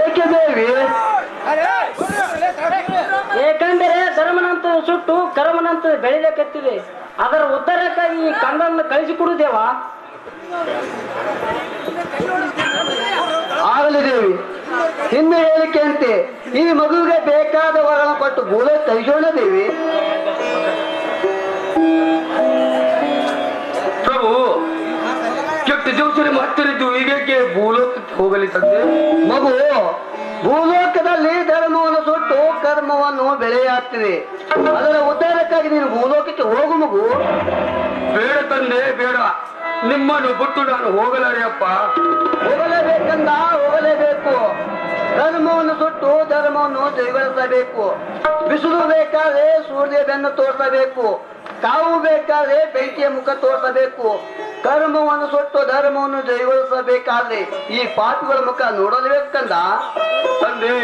ಏಕೆ ದೇವಿ? ಏಕೆಂದರೆ ಧರ್ಮನಂತ ಸುಟ್ಟು ಕರ್ಮನಂತ ಬೆಳಿಬೇಕತ್ತಿದೆ ಅದರ ಉತ್ತರಕ್ಕಾಗಿ ಈ ಕಂದನ್ನು ಕಳಿಸಿಕೊಡು ದೇವ ಆಗಲಿ ದೇವಿ. ಹಿಂದೆ ಹೇಳಿಕೆಯಂತೆ, ಈ ಮಗುವಿಗೆ ಬೇಕಾದ ಪಟ್ಟು ಕೊಟ್ಟು ಗೋಲೆ ತೆಗೆಯೋಣ ದೇವಿ. ಕೆಟ್ಟ ದಿವಸದಲ್ಲಿ ಮತ್ತರಿದ್ದು ಈಗಕ್ಕೆ ಭೂಲೋಕಕ್ಕೆ ಹೋಗಲಿ ತಂದೆ? ಮಗು ಭೂಲೋಕದಲ್ಲಿ ಧರ್ಮವನ್ನು ಸುಟ್ಟು ಕರ್ಮವನ್ನು ಬೆಳೆಯಾಗ್ತಿದೆ. ಅದರ ಉದ್ಧಾರಕ್ಕಾಗಿ ನೀನು ಭೂಲೋಕಕ್ಕೆ ಹೋಗು ಮಗು. ಬೇಡ ತಂದೆ ಬೇಡ. ನಿಮ್ಮನ್ನು ಬಿಟ್ಟು ನಾನು ಹೋಗಲಾರೆಯಪ್ಪ ಹೋಗಲೇಬೇಕಂದ ಹೋಗಲೇಬೇಕು. ಧರ್ಮವನ್ನು ಸುಟ್ಟು ಧರ್ಮವನ್ನು ಜೈಗೊಳಿಸಬೇಕು ಬಿಸಿಲು ಬೇಕಾದ್ರೆ ಸೂರ್ಯ ಬೆನ್ನು ತೋರಿಸಬೇಕು. ಕಾವು ಬೇಕಾದ್ರೆ ಬೆಂಕಿಯ ಮುಖ ತೋರಿಸಬೇಕು. ಕರ್ಮವನ್ನು ಸೊಟ್ಟು ಧರ್ಮವನ್ನು ಜೈಗೊಳಿಸಬೇಕಾದ್ರೆ ಈ ಪಾಪಿಗಳ ಮುಖ ನೋಡಲೇಬೇಕಂದ ತಂದೆ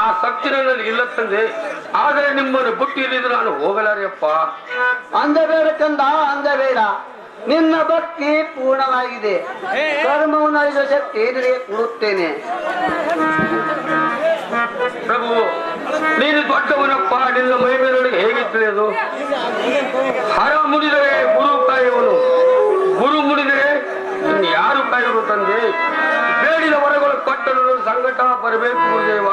ಆ ಶಕ್ತಿ ನನ್ನಲ್ಲಿ ಇಲ್ಲ ತಂದೆ. ಆದರೆ ನಿಮ್ಮನ್ನು ಬಿಟ್ಟು ಇಲ್ಲಿದ್ರೆ ನಾನು ಹೋಗಲಾರಿಯಪ್ಪ ಅಂದಬೇಡ ಕಂದ ಅಂದಬೇಡ. ನಿನ್ನ ಭಕ್ತಿ ಪೂರ್ಣವಾಗಿದೆ. ಕರ್ಮವನ್ನು ಶಕ್ತಿ ನಿನಗೆ ಕೊಡುತ್ತೇನೆ. ಪ್ರಭು ನೀನು ದೊಡ್ಡವನ ನಿನ್ನ ಮೈ ಮೇಲೊಳಗೆ ಹೇಗೆ ತಿಳಿಯೋದು ಹರ ಮುಡಿದರೆ ಗುರು ಕಾಯುವನು. ಗುರು ಮುಡಿದರೆ ಯಾರು ಕಾಯುವರು ತಂದೆ? ಬೇಡಿದ ವರಗಳು ಕೊಟ್ಟರು ಸಂಘಟ ಬರಬೇಕು ಗುರುದೇವ.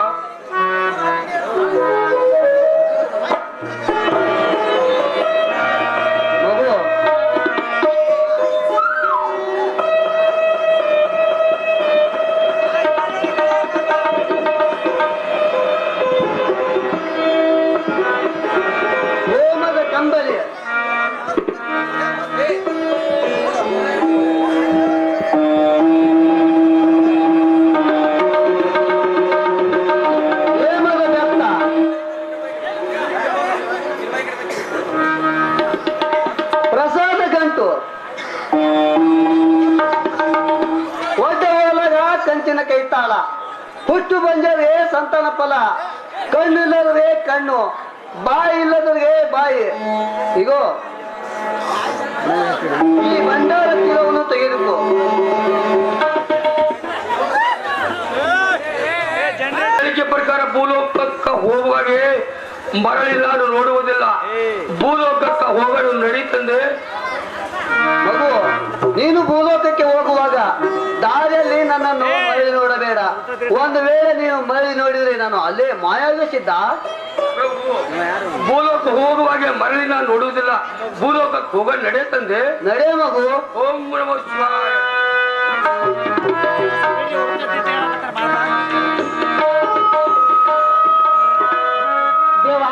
ಹುಟ್ಟು ಬಂಜರೆ ಸಂತಾನ ಫಲ ಕಣ್ಣಿಲ್ಲದವೇ ಕಣ್ಣು, ಬಾಯಿ ಇಲ್ಲದವರಿಗೆ ಬಾಯಿ. ಇಗೋ, ಈ ಭಂಡಾರ ಚೀಲವನ್ನು ತೆಗೆದುಕೋ. ಪ್ರಕಾರ ಭೂಲೋಕಕ್ಕ ಹೋಗುವಾಗೆ ಮರಳಿಲ್ಲ ಅದು ನೋಡುವುದಿಲ್ಲ. ಭೂಲೋಕಕ್ಕ ಹೋಗಲು ನಡೀತಂದೆ ಮಗು, ನೀನು ಭೂಲೋಕಕ್ಕೆ ಹೋಗುವಾಗ ದಾರಿಯಲ್ಲಿ ನನ್ನನ್ನು ಮರಳಿ ನೋಡಬೇಡ. ಒಂದು ವೇಳೆ ನೀನು ಮರಳಿ ನೋಡಿದ್ರೆ ನಾನು ಅಲ್ಲೇ ಮಾಯಾಗಿಸಿದ್ದ ಸಿದ್ಧ ಭೂಲೋಕ ಹೋಗುವಾಗೆ ಮರಳಿ ನಾನು ನೋಡುವುದಿಲ್ಲ. ಭೂಲೋಕಕ್ಕೆ ಹೋಗ ನಡೆಯತಂದೆ ನಡೆ ಮಗು. ಓಂ ನಮಃ ಶಿವಾಯ. ದೇವ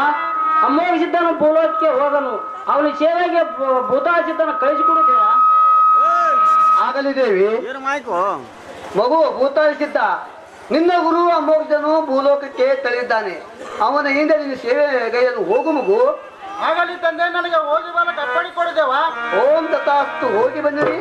ಅಮ್ಮೋಗ ಸಿದ್ಧನ ಭೂಲೋಕಕ್ಕೆ ಹೋಗನು. ಅವನ ಸೇವೆಗೆ ಭೂತಾಸಿದ್ದನ್ನು ಕಳಿಸಿಕೊಡು ದೇವ. ಆಗಲಿ ದೇವಿ. ಮಗು ಭೂತಾಳಿಸಿದ್ದ. ನಿನ್ನ ಗುರು ಅಮೋಘನು ಭೂಲೋಕಕ್ಕೆ ತಳಿದ್ದಾನೆ ಅವನ ಹಿಂದೆ ನಿನ್ನ ಸೇವೆ ಗೈಯನ್ನು ಹೋಗು ಮಗು. ಆಗಲಿ ತಂದೆ ನನಗೆ ಹೋಗಿ ಬರಕ್ಕೆ ಅಪ್ಪಣೆ ಕೊಡಿದೇವಾ? ಓಂ ತಥಾಸ್ತು ಹೋಗಿ ಬಂದಿರಿ